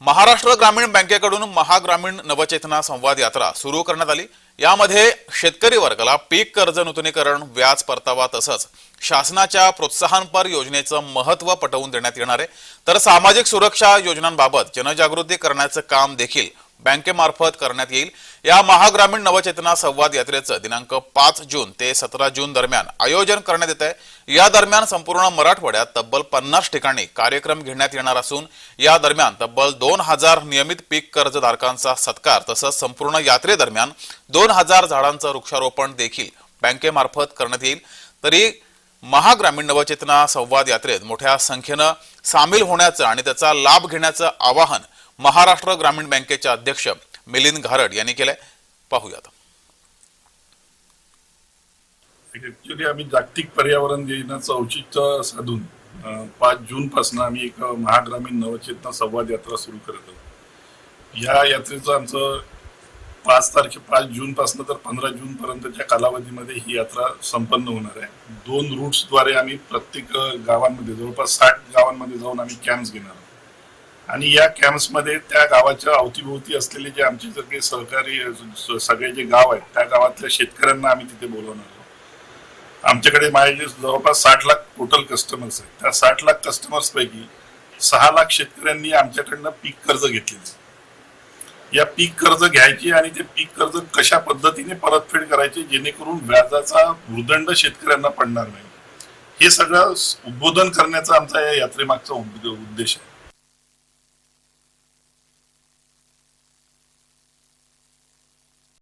महाराष्ट्र ग्रामीण बँकेकडून महाग्रामीण नवचेतना संवाद यात्रा सुरू करण्यात आली. यामध्ये शेतकरी वर्गाला पीक कर्ज नूतनीकरण व्याज परतावा तसंच शासनाच्या प्रोत्साहनपर योजनेचं महत्त्व पटवून देण्यात येणार आहे. तर सामाजिक सुरक्षा योजनांबाबत जनजागृती करण्याचं काम देखील बँकेमार्फत करण्यात येईल. या महाग्रामीण नवचेतना संवाद यात्रेचं दिनांक पाच जून ते सतरा जून दरम्यान आयोजन करण्यात येत आहे या दरम्यान संपूर्ण मराठवाड्यात तब्बल पन्नास ठिकाणी कार्यक्रम घेण्यात येणार असून या दरम्यान तब्बल दोन हजार नियमित पीक कर्जधारकांचा सत्कार तसंच संपूर्ण यात्रेदरम्यान दोन हजार झाडांचं वृक्षारोपण देखील बँकेमार्फत करण्यात येईल. तरी महाग्रामीण नवचेतना संवाद यात्रेत मोठ्या संख्येनं सामील होण्याचं आणि त्याचा लाभ घेण्याचं आवाहन महाराष्ट्र ग्रामीण बँकेचे अध्यक्ष मिलिंद घारड यांनी केलंय. पाहूयात. ऍक्च्युली आम्ही जागतिक पर्यावरण दिनाचं औचित्य साधून पाच जून पासून आम्ही एक महाग्रामीण नवचेतना संवाद यात्रा सुरू करत आहोत. या यात्रेचं आमचं पाच तारखे पाच जून पासून तर पंधरा जून पर्यंतच्या कालावधीमध्ये ही यात्रा संपन्न होणार आहे. दोन रूट्सद्वारे आम्ही प्रत्येक गावांमध्ये जवळपास साठ गावांमध्ये जाऊन आम्ही कॅम्प्स घेणार आहोत. आणि या कॅम्प्समध्ये त्या गावाच्या अवतीभोवती असलेले जे आमचे जर काही सहकारी सगळे जे गाव आहेत त्या गावातल्या शेतकऱ्यांना आम्ही तिथे बोलवणार आहोत. आमच्याकडे माझे जे जवळपास साठ लाख टोटल कस्टमर्स आहेत. त्या साठ लाख कस्टमर्स पैकी सहा लाख शेतकऱ्यांनी आमच्याकडनं पीक कर्ज घेतलेलं या पीक कर्ज घ्यायची आणि ते पीक कर्ज कशा पद्धतीने परतफेड करायचे जेणेकरून व्याजाचा भूदंड शेतकऱ्यांना पडणार नाही. हे सगळं उद्बोधन करण्याचा आमचा या यात्रेमागचा उद्देश आहे.